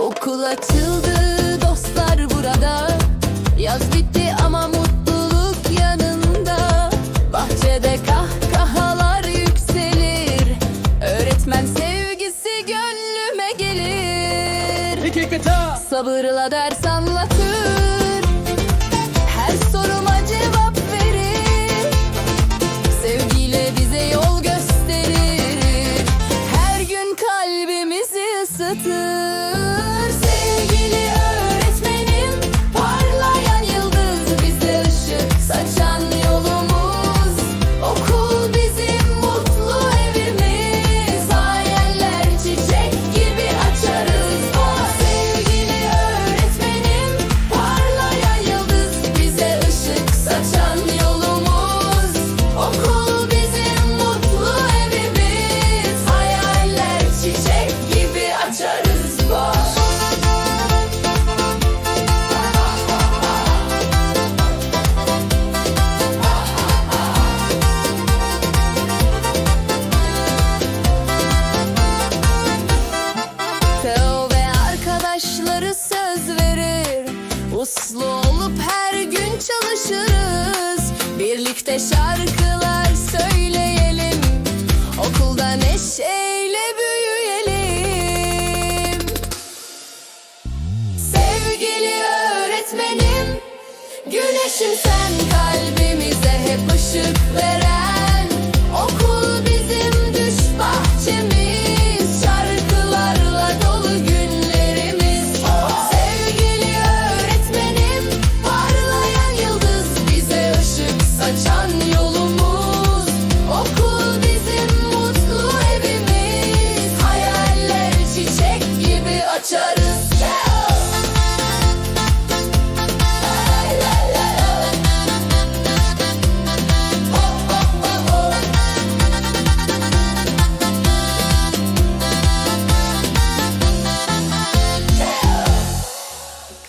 Okul açıldı dostlar burada. Yaz bitti ama mutluluk yanında. Bahçede kahkahalar yükselir. Öğretmen sevgisi gönlüme gelir. Sabırla ders anlatır. Uslu olup her gün çalışırız. Birlikte şarkılar söyleyelim. Okulda neşeyle büyüyelim. Sevgili öğretmenim Güneşim sen veren açarım.